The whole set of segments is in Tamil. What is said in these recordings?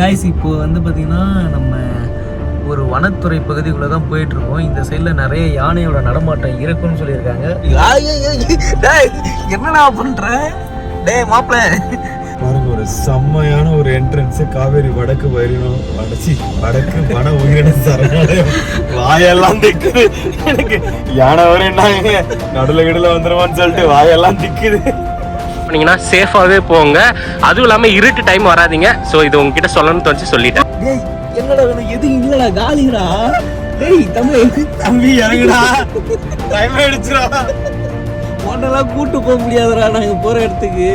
காய்ஸ் இப்போ வந்து பார்த்தீங்கன்னா நம்ம ஒரு வனத்துறை பகுதிக்குள்ளே தான் போயிட்டு இருக்கோம் இந்த சைடில் நிறைய யானையோட நடமாட்டம் இருக்குன்னு சொல்லியிருக்காங்க. என்னடா பண்ற? டேய் மாப்பிள்ள பாருங்க ஒரு செம்மையான ஒரு என்ட்ரன்ஸ் காவேரி வடக்கு வைரினம் வடச்சி வடக்கு வன உயிரின சரணாலயம். வாயெல்லாம் திக்குது. எனக்கு யானை வரேன்னாங்க நடுல கிடுல வந்துருவான்னு சொல்லிட்டு வாயெல்லாம் திக்குது. போனீங்கன்னா சேஃபாகவே போங்க. அதுவும் இல்லாமல் இருட்டு டைம் வராதீங்க. ஸோ இது உங்ககிட்ட சொல்லணும்னு தோணுச்சு சொல்லிட்டேன். என்னடா வேணும் எதுவும் இல்லடா காலிடா? டேய் தம்பி தம்பி இறங்குடா. டைம் ஆயிடுச்சுடா. உன்னெல்லாம் கூட்டு போக முடியாதுடா நாங்கள் போற இடத்துக்கு.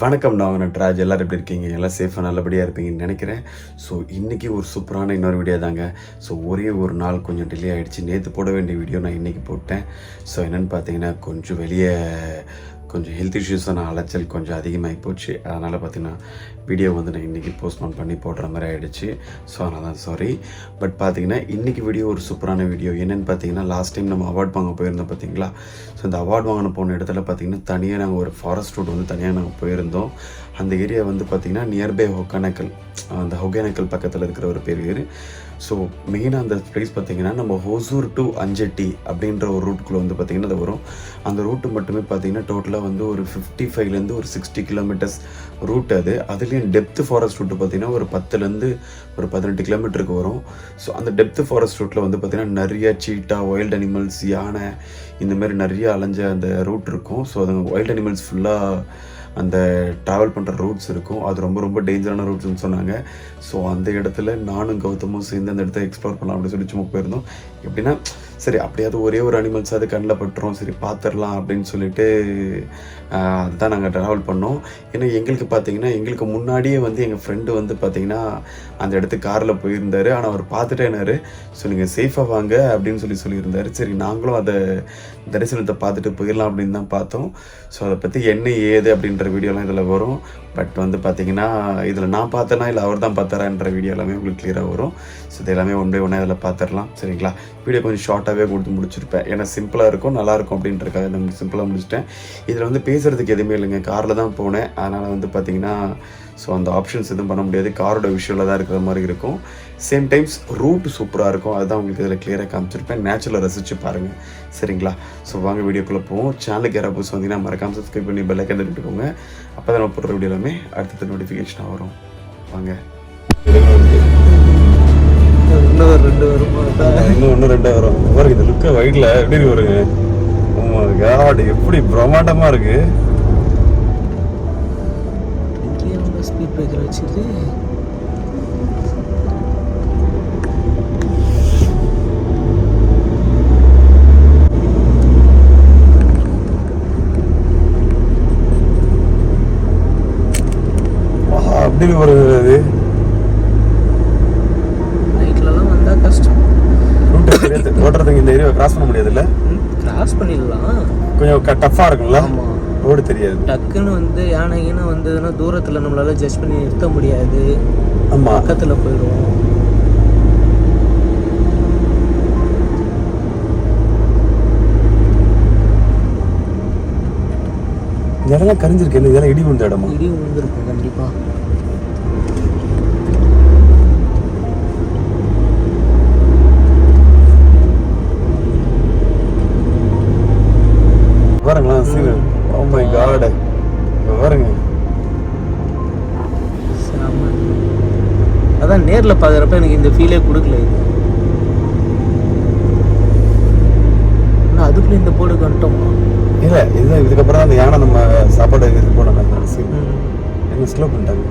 வணக்கம் நான் நட்ராஜ். எல்லோரும் எப்படி இருக்கீங்க? எல்லாம் சேஃபாக நல்லபடியாக இருப்பீங்கன்னு நினைக்கிறேன். ஸோ இன்றைக்கி ஒரு சூப்பரான இன்னொரு வீடியோ தாங்க. ஸோ ஒரே ஒரு நாள் கொஞ்சம் டிலே ஆகிடுச்சு நேற்று போட வேண்டிய வீடியோ நான் இன்றைக்கி போட்டேன். ஸோ என்னென்னு பார்த்தீங்கன்னா கொஞ்சம் வெளியே கொஞ்சம் ஹெல்த் இஷ்யூஸான அலைச்சல் கொஞ்சம் அதிகமாகி போச்சு. அதனால் பார்த்திங்கன்னா வீடியோ வந்து நான் இன்றைக்கி போஸ்ட்போன் பண்ணி போடுற மாதிரி ஆகிடுச்சு ஸோ அதனால் தான் சாரி பட் பார்த்திங்கன்னா இன்றைக்கி வீடியோ ஒரு சூப்பரான வீடியோ என்னென்னு பார்த்தீங்கன்னா லாஸ்ட் டைம் நம்ம அவார்ட் வாங்க போயிருந்தோம் பார்த்தீங்களா ஸோ இந்த அவார்ட் வாங்கின போன இடத்துல பார்த்தீங்கன்னா தனியாக நாங்கள் ஒரு ஃபாரஸ்ட் ரூட் வந்து தனியாக நாங்கள் போயிருந்தோம். அந்த ஏரியா வந்து பார்த்திங்கன்னா நியர்பை ஹொக்கானக்கல் அந்த ஒகேனக்கல் பக்கத்தில் இருக்கிற ஒரு பேர் ஸோ மெயினாக அந்த ப்ளேஸ் பார்த்தீங்கன்னா நம்ம ஹோசூர் டு அஞ்சட்டி அப்படின்ற ஒரு ரூட்குள்ளே வந்து பார்த்திங்கன்னா அது வரும். அந்த ரூட்டு மட்டுமே பார்த்தீங்கன்னா டோட்டலாக வந்து ஒரு ஃபிஃப்டி ஃபைவ்லேருந்து ஒரு சிக்ஸ்டி கிலோமீட்டர்ஸ் ரூட் அது. அதுலேயும் டெப்த் ஃபாரஸ்ட் ரூட்டு பார்த்தீங்கன்னா ஒரு பத்துலேருந்து ஒரு பதினெட்டு கிலோமீட்டருக்கு வரும். ஸோ அந்த டெப்த் ஃபாரஸ்ட் ரூட்டில் வந்து பார்த்திங்கன்னா நிறைய சீட்டா வைல்ட் அனிமல்ஸ் யானை இந்த மாதிரி நிறைய அலைஞ்ச அந்த ரூட் இருக்கும். ஸோ அது வைல்ட் அனிமல்ஸ் ஃபுல்லாக அந்த ட்ராவல் பண்ணுற ரூட்ஸ் இருக்கும். அது ரொம்ப ரொம்ப டேஞ்சரான ரூட்ஸ்னு சொன்னாங்க. ஸோ அந்த இடத்துல நானும் கௌதமும் சேர்ந்து அந்த இடத்த எக்ஸ்ப்ளோர் பண்ணலாம் அப்படின்னு சொல்லி சும்மா போயிருந்தோம். எப்படின்னா சரி அப்படியாவது ஒரே ஒரு அனிமல்ஸ் அது கண்ணில் பட்டுரும். சரி பார்த்துடலாம் அப்படின்னு சொல்லிட்டு அதுதான் நாங்கள் ட்ராவல் பண்ணோம். ஏன்னா எங்களுக்கு பார்த்தீங்கன்னா எங்களுக்கு முன்னாடியே வந்து எங்கள் ஃப்ரெண்டு வந்து பார்த்தீங்கன்னா அந்த இடத்துக்கு காரில் போயிருந்தார். ஆனால் அவர் பார்த்துட்டேனாரு ஸோ நீங்கள் சேஃபாக வாங்க அப்படின்னு சொல்லி சொல்லியிருந்தார். சரி நாங்களும் அதை தரிசனத்தை பார்த்துட்டு போயிடலாம் அப்படின்னு தான் பார்த்தோம். ஸோ அதை பற்றி என்ன ஏது அப்படின்ற வீடியோலாம் இதில் வரும். பட் வந்து பார்த்தீங்கன்னா இதில் நான் பார்த்தேனா இல்லை அவர் தான் பார்த்தாரான்ற வீடியோ எல்லாமே உங்களுக்கு கிளியராக வரும். ஸோ இது எல்லாமே ஒன் பை ஒன்னாக இதில் பார்த்துடலாம். சரிங்களா? வீடியோ கொஞ்சம் ஷார்ட்டாகவே கொடுத்து முடிச்சிருப்பேன். ஏன்னா சிம்பிளாக இருக்கும் நல்லாயிருக்கும் அப்படின்றக்காக நான் சிம்பிளாக முடிச்சிட்டேன். இதில் வந்து பேசுகிறதுக்கு எதுவுமே இல்லைங்க. காரில் தான் போனேன். அதனால் வந்து பார்த்திங்கன்னா ஸோ அந்த ஆப்ஷன்ஸ் எதுவும் பண்ண முடியாது. காரோட விஷுவலாக தான் இருக்கிற மாதிரி இருக்கும். சேம் டைம்ஸ் ரூட் சூப்பராக இருக்கும். அதுதான் உங்களுக்கு இதில் கிளியராக காமிச்சிருப்பேன். நேச்சுரலை ரசித்து பாருங்கள் சரிங்களா? ஸோ வாங்க வீடியோக்குள்ளே போவோம். சேனலுக்கு யாராவது புதுசு வந்தீங்கன்னா மறக்காம சப்ஸ்கிரைப் பண்ணி பெல் ஐக்கன் தட்டிட்டுக்கோங்க அப்போ தான் நம்ம போடுற வீடியோ எல்லாமே அடுத்தது நோட்டிஃபிகேஷனாக வரும். வாங்க. இன்னும் ரெண்டு வருமா. இன்னும் ஒன்று ரெண்டு வரும். பாருங்க இந்த லுக்கை வைட்டில் எப்படி ஒரு காட் எப்படி பிரம்மாண்டமாக இருக்குது ஸ்பீட் பிரேக்கர் வச்சுட்டு அப்படி ஒரு இது நைட்லலாம் வந்தால் கஷ்டம். ரூட் ஓட்டுறதுக்கு இந்த ஏரியாவை கிராஸ் பண்ண முடியாதுல்ல? கிராஸ் பண்ணிடலாம். கொஞ்சம் டஃப்பாக இருக்கும்ல? ரோடு தெரியாது. டக்குன்னு வந்து யானைன்னு வந்ததுன்னா தூரத்தில் நம்மளால ஜட்ஜ் பண்ணி நிறுத்த முடியாது. ஆமாம் பக்கத்தில் போயிடும் இந்த இடம்லாம் கரிஞ்சிருக்கு இதெல்லாம் இடி விழுந்த இடமா? இடி விழுந்திருக்கும் கண்டிப்பாக பாருங்களா சீன் ஓ மை காட் பாருங்க. அதான் நேரில் பார்க்குறப்ப எனக்கு இந்த ஃபீலே கொடுக்கல இது. அதுக்குள்ள இந்த போர்டுக்கு வந்துட்டோமா? இல்ல இது இதுக்கப்புறம் அந்த யானை நம்ம சாப்பாடு இது போனோம். என்ன ஸ்லோ பண்ணிட்டாங்க?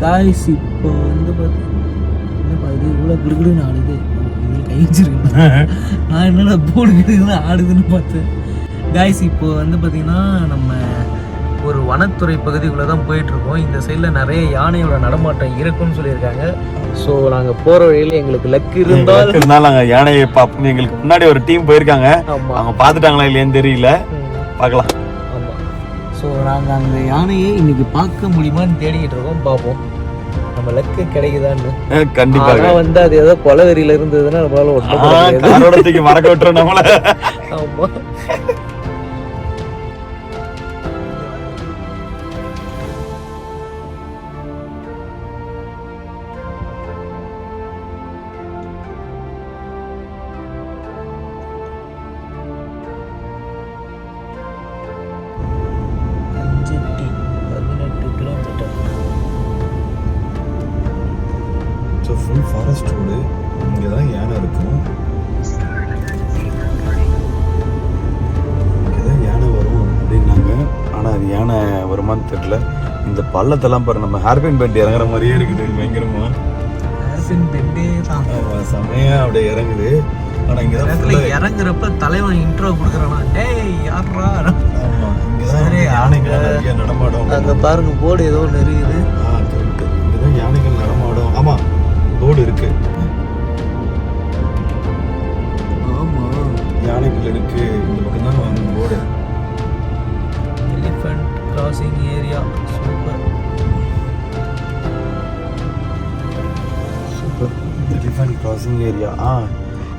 காய்ஸ் இப்போ வந்து பார்த்தீங்கன்னா இது? இவ்வளோ கிடுகிடுன்னு ஆடுது. கை நான் என்னடா போர்டு கிடுகுன்னு ஆடுதுன்னு பார்த்தேன். காய்ஸ் இப்போ வந்து பார்த்தீங்கன்னா நம்ம ஒரு வனத்துறை பகுதிக்குள்ளே தான் போயிட்டுருக்கோம் இந்த சைடில் நிறைய யானையோட நடமாட்டம் இருக்குன்னு சொல்லியிருக்காங்க. ஸோ நாங்கள் போகிற வழியில் எங்களுக்கு லக் இருந்தால் இருந்தாலும் நாங்க யானையை பார்ப்போம். எங்களுக்கு முன்னாடி ஒரு டீம் போயிருக்காங்க. ஆமாம் அவங்க பார்த்துட்டாங்களா இல்லையான்னு தெரியல. பார்க்கலாம். ஆமாம் ஸோ நாங்கள் அந்த யானையை இன்னைக்கு பார்க்க முடியுமான்னு தேடிக்கிட்டு இருக்கோம். பார்ப்போம். நம்ம லக்கு கிடைக்குதான்னு. கண்டிப்பாக. வந்து அது ஏதோ கொலவெறியில இருந்ததுன்னா நம்மளால ஒட்ட ஆ, காரோட தூக்கி மறக்க விட்டுரும் நம்மள. ஆமா. தெரியல. இந்த பள்ளத்தெல்லாம் பாரு நம்ம ஹேர்பின் பெண்ட் இறங்குற மாதிரியே இருக்குது பயங்கரமா. செமையா அப்படியே இறங்குது. ஆனால் இங்கே இறங்குறப்ப தலைவன் இன்ட்ரோ கொடுக்குறானா? டேய் யாரா ஆமா இங்கே தான் நிறைய நடமாடும். அங்க பாருங்க போர்டு ஏதோ ஒன்று இருக்குது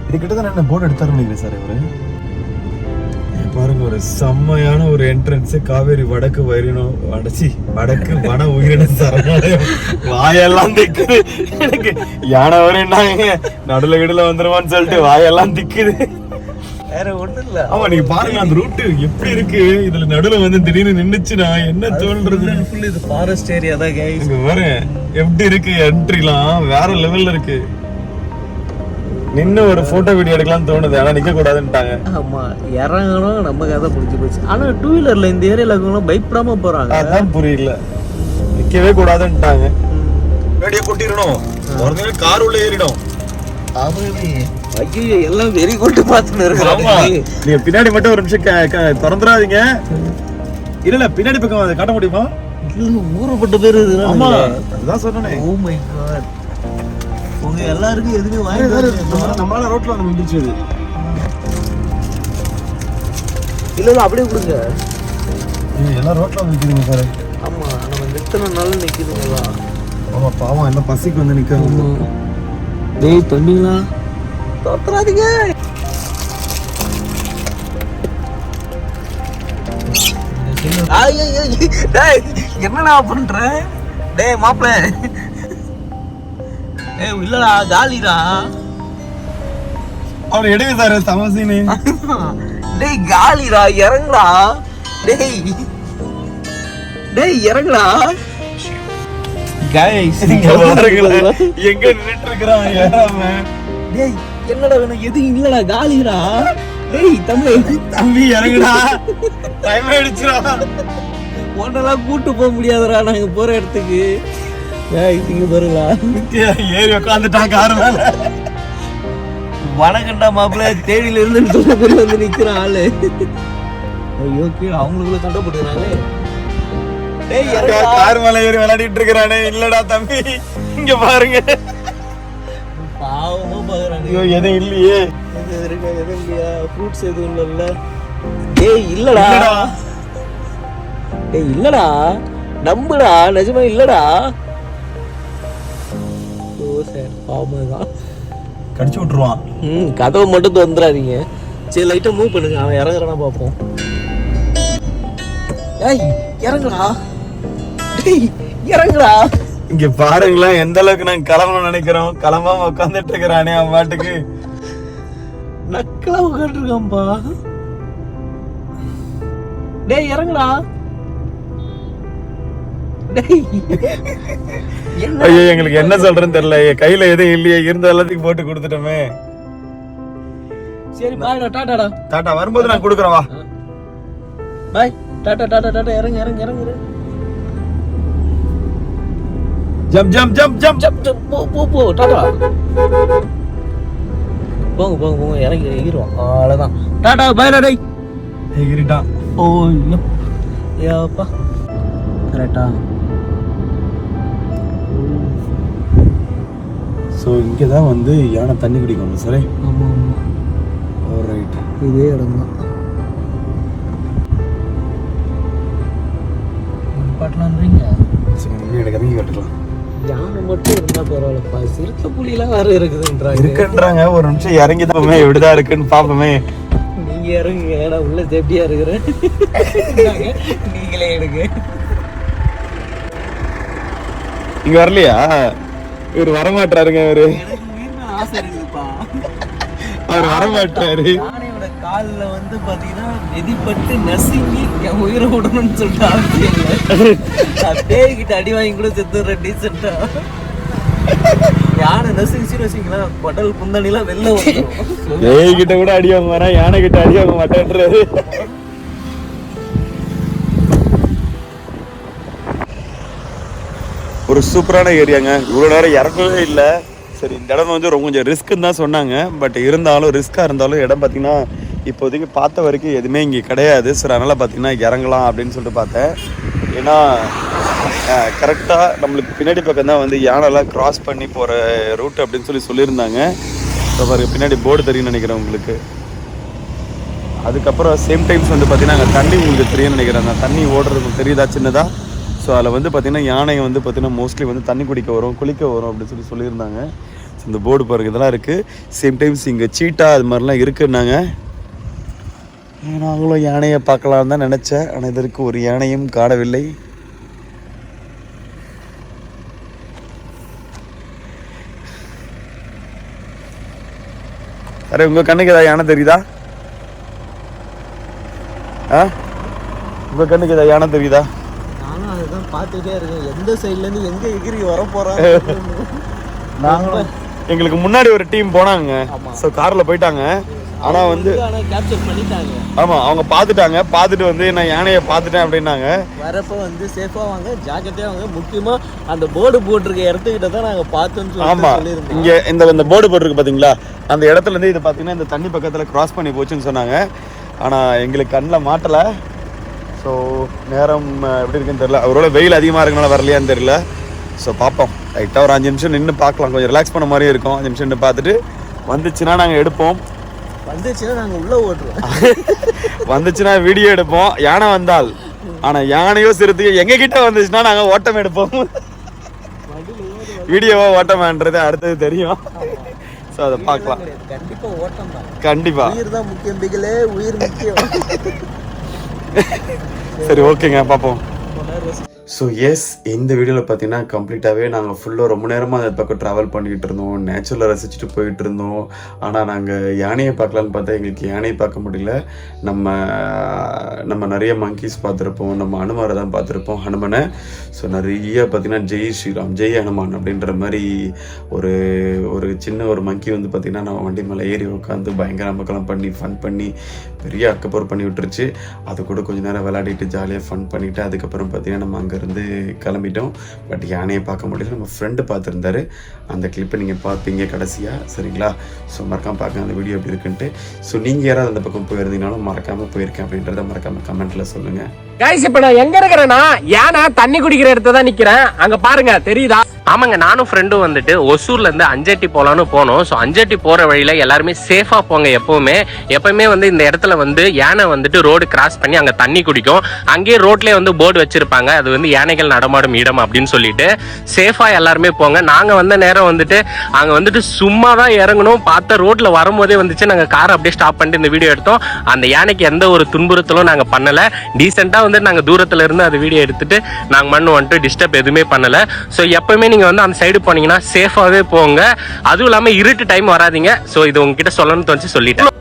இது கிட்ட தான் என்ன போர்டு எடுத்தாரு நினைக்கிறேன் சார் இவரு? பாருங்க ஒரு செம்மையான ஒரு என்ட்ரன்ஸ் காவேரி வடக்கு வைரினம் அடைச்சி வடக்கு வன உயிரின சரணாலயம். வாயெல்லாம் திக்குது. எனக்கு யானை வரேன்னாங்க நடுல கிடுல வந்துருவான்னு சொல்லிட்டு வாயெல்லாம் திக்குது. வேற ஒண்ணும் இல்ல. ஆமா நீங்க பாருங்க அந்த ரூட் எப்படி இருக்கு? இதுல நடுல வந்து திடீர்னு நின்னுச்சுன்னா என்ன தோன்றது? ஃபுல் இது ஃபாரஸ்ட் ஏரியா தான் கைஸ் இங்க எப்படி இருக்கு என்ட்ரிலாம் வேற லெவல்ல இருக்கு. நின்னு ஒரு போட்டோ வீடியோ எடுக்கலாம் தோணுது. ஆனா நிக்க கூடாதுன்ட்டாங்க ஆமா இறங்கணும் நம்ம கதை புடிச்சு போச்சு. ஆனா டூ வீலர்ல இந்த ஏரியால இருக்கவங்க பயப்படாம போறாங்க. அதான் புரியல. நிக்கவே கூடாதுன்ட்டாங்க. வேடிய கொட்டிடணும். ஒரு கார் உள்ள ஏறிடும். ஐயோ எல்லாம் வெறி கொண்டு பார்த்துன்னு ஆமா. இருக்கிறாங்க நீங்க பின்னாடி மட்டும் ஒரு நிமிஷம் திறந்துடாதீங்க. இல்ல பின்னாடி பக்கம் அதை காட்ட முடியுமா? ஊறப்பட்ட பேர் ஆமா. அதுதான் சொன்னேன். ஓ மை காட் உங்க எல்லாருக்கும் எதுவுமே வாங்கி நம்ம- நம்மளால ரோட்ல வந்து நின்றுச்சு அது இல்ல இல்ல அப்படியே கொடுங்க. எல்லாம் ரோட்ல வந்து நிக்குதுங்க பாரு. ஆமா நம்ம நிறுத்தினால நிக்குதுங்களா ஆமா பாவம் எல்லாம் பசிக்கு வந்து நிக்கிறாங்க. டேய் தம்பிங்களா? தோத்துறாதீங்க டேய் என்னடா பண்ற? டேய் மாப்பிள. ஏய் இல்லடா காலிடா அவர் எடுங்க சார் சமசீனு டேய் காலிடா இறங்குடா. டேய். டேய் இறங்குடா. கைஸ் இங்க எங்க நின்னுட்டு இருக்கிறான் ஏறாம. டேய் என்னடா வேணும்? எதுவும் இல்லடா காலிடா டேய் தம்பி. தம்பி இறங்குடா. டைம் ஆயிடுச்சுடா. ஒன்னெல்லாம் கூட்டு போக முடியாதுடா நாங்க போற இடத்துக்கு. இங்க பாருங்களா. ஏறி உட்காந்துட்டான் கார் மேல. வணக்கண்டா மாப்பிள்ள தேடியில இருந்து சொல்ல பேர் வந்து நிக்கிறான் ஆளு. ஐயோ கீழே அவங்களுக்குள்ள சண்டை போட்டுக்கிறாங்களே. கார் மேல ஏறி விளையாடிட்டு இருக்கிறானே. இல்லடா தம்பி. இங்க பாருங்க. பாவமா பாக்குறாங்க ஐயோ எதுவும் இல்லையே. இருக்கா எதுவும் இல்லையா? ஃப்ரூட்ஸ் எதுவும் இல்லைல்ல. டேய் இல்லடா. இல்லடா. டேய் இல்லடா. நம்புடா. நிஜமா இல்லடா. சார். பாவமா தான் கடிச்சு விட்டுருவான் ம் கதவை மட்டும் திறந்துடாதீங்க. சரி லைட்டா மூவ் பண்ணுங்க. அவன் இறங்குறானா பார்ப்போம் ஏய் இறங்குடா. டேய் இறங்குடா. இங்க பாருங்களேன் எந்த அளவுக்கு நாங்க கிளம்பணும் நினைக்கிறோம். கிளம்பாம உட்காந்துட்டு இருக்கிறானே அவன் பாட்டுக்கு. நக்கலா உட்காந்துருக்கான்பா டேய் இறங்குடா. ஐயோ எங்களுக்கு என்ன சொல்றேன்னு தெரியல. கையில எதுவும் இல்லையே இருந்த எல்லாத்தையும் போட்டு கொடுத்துட்டோமே. சரி பாய்டா டாடாடா. டாட்டா வரும்போது நான் கொடுக்குறேன் வா. பாய் டாடா டாடா டாடா இறங்கு இறங்கு இறங்கு. ஜம்ப் ஜம்ப் ஜம்ப் ஜம்ப் ஜப் ஜப் போ போ போ டாடா. போங்க போங்க போங்க இறங்கி எகிருவோம் அவ்வளோதான் டாடா பாய் டேய். எகிரிட்டான் ஓ ஐயோ. ஏப்பா. கரெக்டா ஸோ இங்கே தான் வந்து யானை தண்ணி குடிக்கணும் சரி? ஆமாம். ஆமாம் ரைட் இதே இடம் தான். பாட்டலான்றீங்க எனக்கு இறங்கி கட்டுக்கலாம் யானை மட்டும் இருந்தா பரவாயில்லப்பா. சிறுத்தை புலிலாம் வேற இருக்குதுன்றாங்க. இருக்குன்றாங்க. ஒரு நிமிஷம் இறங்கி தான் எப்படிதான் இருக்குன்னு பாப்போமே. நீங்க இறங்குங்க. ஏன்னா உள்ள சேஃப்டியா இருக்கிறேன். நீங்களே எடுங்க. இங்க வரலையா? இவர் வரமாட்டாருங்க இவரு. அவர் வரமாட்டாரு. கால்ல வந்து பாத்தீங்கன்னா மிதிப்பட்டு நசுங்கி உயிரை விடணும்னு சொல்லிட்டு அவசியம் பேய்கிட்ட அடி வாங்கி கூட செத்துறேன் டீசெண்டா யானை நசுங்கிச்சு நசுங்களா குடல் குந்தணிலாம் வெளில வந்துடும் ஏய் கிட்ட கூட அடி வாங்க வரேன் யானை கிட்ட அடி வாங்க மாட்டேன்றாரு. ஒரு சூப்பரான ஏரியாங்க. இவ்வளோ நேரம் இறங்கவே இல்லை. சரி இந்த இடம் வந்து ரொம்ப கொஞ்சம் ரிஸ்க்குன்னு தான் சொன்னாங்க. பட் இருந்தாலும் ரிஸ்க்காக இருந்தாலும் இடம் பார்த்தீங்கன்னா இப்போதைக்கு பார்த்த வரைக்கும் எதுவுமே இங்கே கிடையாது. சரி அதனால் பார்த்தீங்கன்னா இறங்கலாம் அப்படின்னு சொல்லிட்டு பார்த்தேன். ஏன்னா கரெக்டாக நம்மளுக்கு பின்னாடி பக்கம் தான் வந்து யானைலாம் கிராஸ் பண்ணி போகிற ரூட் அப்படின்னு சொல்லி சொல்லியிருந்தாங்க. இப்போ பாருங்க பின்னாடி போர்டு தெரியும்னு நினைக்கிறேன் உங்களுக்கு. அதுக்கப்புறம் சேம் டைம்ஸ் வந்து பார்த்தீங்கன்னா அங்கே தண்ணி உங்களுக்கு தெரியும்னு நினைக்கிறேன். அந்த தண்ணி ஓடுறது தெரியுதா சின்னதாக ஸோ அதில் வந்து பார்த்திங்கன்னா யானை வந்து பார்த்திங்கன்னா மோஸ்ட்லி வந்து தண்ணி குடிக்க வரும் குளிக்க வரும் அப்படின்னு சொல்லி சொல்லியிருந்தாங்க. இந்த போர்டு பாருங்கள் இதெல்லாம் இருக்குது சேம் டைம்ஸ் இங்கே சீட்டா அது மாதிரிலாம் இருக்குன்னாங்க. நாங்களும் யானையை பார்க்கலாம் தான் நினச்சேன். ஆனால் இதற்கு ஒரு யானையும் காணவில்லை. அரே உங்கள் கண்ணுக்கு ஏதாவது யானை தெரியுதா? ஆ? உங்கள் கண்ணுக்கு ஏதாவது யானை தெரியுதா? அதுதான் பார்த்துட்டே இருக்கேன். எந்த சைடுல இருந்து எங்க எகிரி வர போறான் நாங்களும் எங்களுக்கு முன்னாடி ஒரு டீம் போனாங்க. ஸோ காரில் போயிட்டாங்க. ஆனால் வந்து ஆமாம் அவங்க பார்த்துட்டாங்க. பார்த்துட்டு வந்து நான் யானையை பார்த்துட்டேன் அப்படின்னாங்க. வரப்ப வந்து சேஃபா வாங்க ஜாக்கிரதையா வாங்க. முக்கியமா அந்த போர்டு போட்டிருக்க இடத்துக்கிட்ட தான் நாங்க பார்த்தோம்னு சொல்லிட்டு ஆமாம் இங்கே இந்த இந்த போர்டு போட்டிருக்கு பார்த்தீங்களா அந்த இடத்துல இருந்து இது பார்த்தீங்கன்னா இந்த தண்ணி பக்கத்தில் கிராஸ் பண்ணி போச்சுன்னு சொன்னாங்க. ஆனால் எங்களுக்கு கண்ணில் மாட்டலை. ஸோ நேரம் எப்படி இருக்குன்னு தெரியல. அவரோட வெயில் அதிகமாக இருக்கனால வரலையான்னு தெரியல. ஸோ பார்ப்போம். லைட்டாக ஒரு அஞ்சு நிமிஷம் நின்று பார்க்கலாம். கொஞ்சம் ரிலாக்ஸ் பண்ண மாதிரியும் இருக்கும். அஞ்சு நிமிஷம் நின்று பார்த்துட்டு வந்துச்சுன்னா நாங்கள் எடுப்போம். வந்துச்சுன்னா நாங்க உள்ள ஓட்டுறோம். வந்துச்சுன்னா வீடியோ எடுப்போம். யானை வந்தால். ஆனால் யானையோ சிறுத்தையோ எங்கள் கிட்ட வந்துச்சுன்னா நாங்கள் ஓட்டம் எடுப்போம். வீடியோவா ஓட்டமான்றது அடுத்தது தெரியும். ஸோ அதை பார்க்கலாம். கிடையாது. கண்டிப்பா ஓட்டம் கண்டிப்பாக உயிர் தான் முக்கியம் பிகலே உயிர் முக்கியம். சரி ஓகேங்க பார்ப்போம். ஸோ எஸ் இந்த வீடியோவில் பார்த்தீங்கன்னா கம்ப்ளீட்டாகவே நாங்கள் ஃபுல்லாக ரொம்ப நேரமாக அந்த பக்கம் ட்ராவல் பண்ணிக்கிட்டு இருந்தோம். நேச்சுரலை ரசிச்சுட்டு போயிட்டு இருந்தோம். ஆனால் நாங்கள் யானையை பார்க்கலான்னு பார்த்தா எங்களுக்கு யானையை பார்க்க முடியல. நம்ம நம்ம நிறைய மங்கீஸ் பார்த்துருப்போம். நம்ம அனுமாரை தான் பார்த்துருப்போம் ஹனுமனை ஸோ நிறைய பார்த்தீங்கன்னா ஜெய் ஸ்ரீராம் ஜெய் ஹனுமான் அப்படின்ற மாதிரி ஒரு ஒரு சின்ன ஒரு மங்கி வந்து பார்த்திங்கன்னா நம்ம வண்டி மேலே ஏறி உட்காந்து பயங்கர மக்களும் பண்ணி ஃபன் பண்ணி பெரிய அக்கப்போர் பண்ணி விட்டுருச்சு. அது கூட கொஞ்ச நேரம் விளையாடிட்டு ஜாலியாக ஃபன் பண்ணிவிட்டு அதுக்கப்புறம் பார்த்தீங்கன்னா நம்ம அங்கேருந்து கிளம்பிட்டோம். பட் யானையை பார்க்க முடியல. நம்ம ஃப்ரெண்டு பார்த்துருந்தாரு. அந்த கிளிப்பை நீங்கள் பார்ப்பீங்க கடைசியாக சரிங்களா? ஸோ மறக்காமல் பார்க்க அந்த வீடியோ எப்படி இருக்குன்ட்டு. ஸோ நீங்கள் யாராவது அந்த பக்கம் போயிருந்தீங்கனாலும் மறக்காமல் போயிருக்கேன் அப்படின்றத மறக்காமல் கமெண்ட்டில் சொல்லுங்கள் கைஸ் இப்போ நான் எங்கே இருக்கிறேன்னா யானை தண்ணி குடிக்கிற இடத்துல தான் நிற்கிறேன் அங்கே பாருங்கள் தெரியுதா? ஆமாங்க நானும் ஃப்ரெண்டும் வந்துட்டு ஒசூர்ல இருந்து அஞ்சட்டி போலான்னு போனோம். ஸோ அஞ்சட்டி போற வழியில எல்லாருமே சேஃபா போங்க எப்பவுமே. எப்பவுமே வந்து இந்த இடத்துல வந்து யானை வந்துட்டு ரோடு கிராஸ் பண்ணி அங்க தண்ணி குடிக்கும். அங்கேயே ரோட்லயே வந்து போர்டு வச்சிருப்பாங்க. அது வந்து யானைகள் நடமாடும் இடம் அப்படின்னு சொல்லிட்டு. சேஃபா எல்லாருமே போங்க. நாங்க வந்த நேரம் வந்துட்டு அங்க வந்துட்டு சும்மா தான் இறங்கணும். பார்த்த ரோட்ல வரும்போதே வந்துச்சு. நாங்க கார் அப்படியே ஸ்டாப் பண்ணிட்டு இந்த வீடியோ எடுத்தோம். அந்த யானைக்கு எந்த ஒரு துன்புறுத்தலும் நாங்க பண்ணல. டீசெண்டா வந்து நாங்க தூரத்துல இருந்து அந்த வீடியோ எடுத்துட்டு நாங்க மண்ணு வந்துட்டு டிஸ்டர்ப் எதுவுமே பண்ணல. ஸோ எப்பவுமே நீங்கள் வந்து அந்த சைடு போனீங்கன்னா சேஃபாகவே போங்க. அதுவும் இல்லாம இருட்டு டைம் வராதீங்க. ஸோ இது உங்ககிட்ட சொல்லணும்னு தோணுச்சு சொல்லிட்டேன்.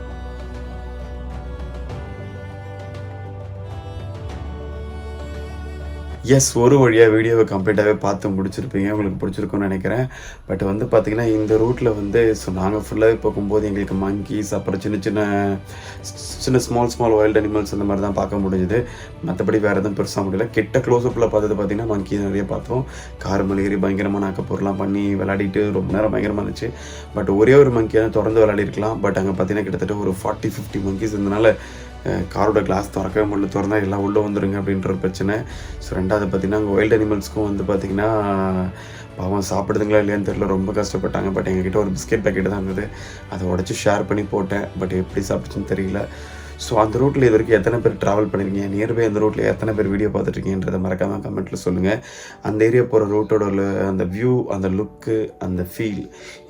எஸ் ஒரு வழியாக வீடியோவை கம்ப்ளீட்டாகவே பார்த்து முடிச்சிருப்பீங்க. உங்களுக்கு பிடிச்சிருக்குன்னு நினைக்கிறேன். பட் வந்து பார்த்திங்கன்னா இந்த ரூட்டில் வந்து ஸோ நாங்கள் ஃபுல்லாகவே போகும்போது எங்களுக்கு மங்கீஸ் அப்புறம் சின்ன சின்ன சின்ன ஸ்மால் ஸ்மால் வைல்டு அனிமல்ஸ் அந்த மாதிரி தான் பார்க்க முடிஞ்சுது. மற்றபடி வேறு எதுவும் பெருசாக முடியல. கிட்ட க்ளோஸ்அப்பில் பார்த்தது பார்த்தீங்கன்னா மங்கீஸ் நிறைய பார்த்தோம். கார் மலையேறி பயங்கரமான அக்கப்பொருளாம் பண்ணி விளையாடிட்டு ரொம்ப நேரம் பயங்கரமாக இருந்துச்சு. பட் ஒரே ஒரு மங்கியாக தான் தொடர்ந்து விளையாடிருக்கலாம். பட் அங்கே பார்த்தீங்கன்னா கிட்டத்தட்ட ஒரு ஃபார்ட்டி ஃபிஃப்டி மங்கீஸ் இருந்தனால காரோட கிளாஸ் திறக்கவே முடியல. திறந்தா எல்லாம் உள்ளே வந்துடுங்க அப்படின்ற ஒரு பிரச்சனை. ஸோ ரெண்டாவது பார்த்தீங்கன்னா அங்கே வைல்ட் அனிமல்ஸ்க்கும் வந்து பார்த்தீங்கன்னா பாவம் சாப்பிடுதுங்களா இல்லையான்னு தெரியல. ரொம்ப கஷ்டப்பட்டாங்க. பட் எங்ககிட்ட ஒரு பிஸ்கெட் பேக்கெட் தான் இருந்தது. அதை உடச்சி ஷேர் பண்ணி போட்டேன். பட் எப்படி சாப்பிடுச்சுன்னு தெரியல. ஸோ அந்த ரூட்டில் இது வரைக்கும் எத்தனை பேர் ட்ராவல் பண்ணியிருக்கீங்க நியர்பை அந்த ரூட்டில் எத்தனை பேர் வீடியோ பார்த்துட்ருக்கீங்கன்றதை மறக்காமல் கமெண்ட்டில் சொல்லுங்கள் அந்த ஏரியா போகிற ரூட்டோட அந்த வியூ அந்த லுக்கு அந்த ஃபீல்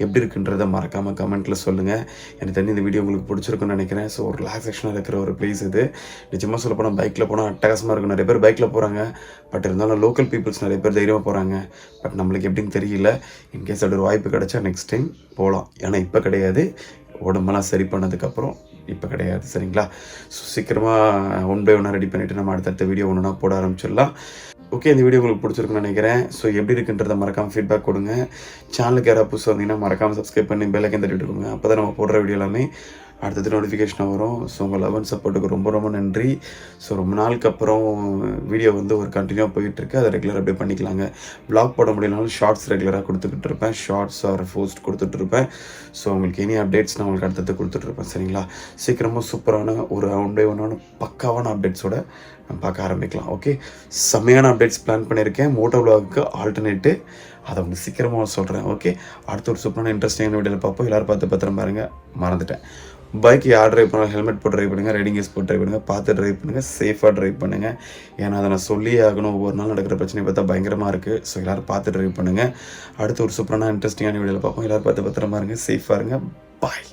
எப்படி இருக்குன்றதை மறக்காமல் கமெண்ட்டில் சொல்லுங்கள் எனக்கு தண்ணி இந்த வீடியோ உங்களுக்கு பிடிச்சிருக்குன்னு நினைக்கிறேன். ஸோ ஒரு ரிலாக்ஸேஷனாக இருக்கிற ஒரு பிளேஸ் இது. நிஜமாக சொல்ல போனால் பைக்கில் போனால் அட்டகாசமாக இருக்கும். நிறைய பேர் பைக்கில் போகிறாங்க பட் இருந்தாலும் லோக்கல் பீப்புள்ஸ் நிறைய பேர் தைரியமாக போகிறாங்க பட் நம்மளுக்கு எப்படின்னு தெரியல. இன்கேஸ் அப்படி ஒரு வாய்ப்பு கிடச்சா நெக்ஸ்ட் டைம் போகலாம் ஏன்னா இப்போ கிடையாது. உடம்பெல்லாம் சரி பண்ணதுக்கப்புறம் இப்போ கிடையாது சரிங்களா? ஸோ சீக்கிரமாக ஒன் uh, பை ஒன்னாக ரெடி பண்ணிவிட்டு நம்ம அடுத்தடுத்த வீடியோ ஒன்றுனா போட ஆரம்பிச்சிடலாம். ஓகே இந்த வீடியோ உங்களுக்கு பிடிச்சிருக்குன்னு நினைக்கிறேன். ஸோ எப்படி இருக்குன்றதை மறக்காமல் ஃபீட்பேக் கொடுங்க. சேனலுக்கு யாராவது புதுசாக வந்தீங்கன்னா மறக்காமல் சப்ஸ்கிரைப் பண்ணி பெல்லைக்கன் தட்டி விட்டுக்கோங்க அப்போ தான் நம்ம போடுற வீடியோ எல்லாமே அடுத்தது நோட்டிஃபிகேஷனாக வரும். ஸோ உங்கள் லெவன் சப்போர்ட்டுக்கு ரொம்ப ரொம்ப நன்றி. ஸோ ரொம்ப நாளுக்கு அப்புறம் வீடியோ வந்து ஒரு கண்டினியூவாக போயிட்டுருக்கு அதை ரெகுலர் அப்படியே பண்ணிக்கலாங்க. ப்ளாக் போட முடியலனாலும் ஷார்ட்ஸ் ரெகுலராக கொடுத்துக்கிட்டு இருப்பேன். ஷார்ட்ஸ் ஆர் போஸ்ட் கொடுத்துட்டு இருப்பேன். ஸோ உங்களுக்கு எனி அப்டேட்ஸ் நான் உங்களுக்கு அடுத்தது கொடுத்துட்ருப்பேன் சரிங்களா? சீக்கிரமாக சூப்பரான ஒரு ஒன் பை ஒன்னான பக்காவான அப்டேட்ஸோட நம்ம பார்க்க ஆரம்பிக்கலாம். ஓகே செம்மையான அப்டேட்ஸ் பிளான் பண்ணியிருக்கேன். மோட்டோ விலாகுக்கு ஆல்டர்னேட்டு அதை வந்து சீக்கிரமாக சொல்கிறேன் ஓகே அடுத்த ஒரு சூப்பரான இன்ட்ரெஸ்டிங்கான வீடியோவில் பார்ப்போம். எல்லோரும் பார்த்து பத்திரம் பாருங்கள் மறந்துட்டேன். பைக் யார் ட்ரைவ் பண்ணாலும் ஹெல்மெட் போட்டு ட்ரைவ் பண்ணுங்கள் ரைடிங் கேஸ் போட்டு ட்ரைவ் பண்ணுங்கள் பார்த்து ட்ரைவ் பண்ணுங்கள் சேஃபாக ட்ரைவ் பண்ணுங்கள் ஏன்னா அதை நான் சொல்லியே ஆகணும். ஒவ்வொரு நாள் நடக்கிற பிரச்சனை பார்த்தா பயங்கரமாக இருக்குது ஸோ எல்லோரும் பார்த்து ட்ரைவ் பண்ணுங்கள் அடுத்து ஒரு சூப்பரான இன்ட்ரெஸ்டிங்கான வீடியோவில் பார்ப்போம். எல்லோரும் பார்த்து பத்திரமா இருங்க. சேஃபாக இருங்க. பாய்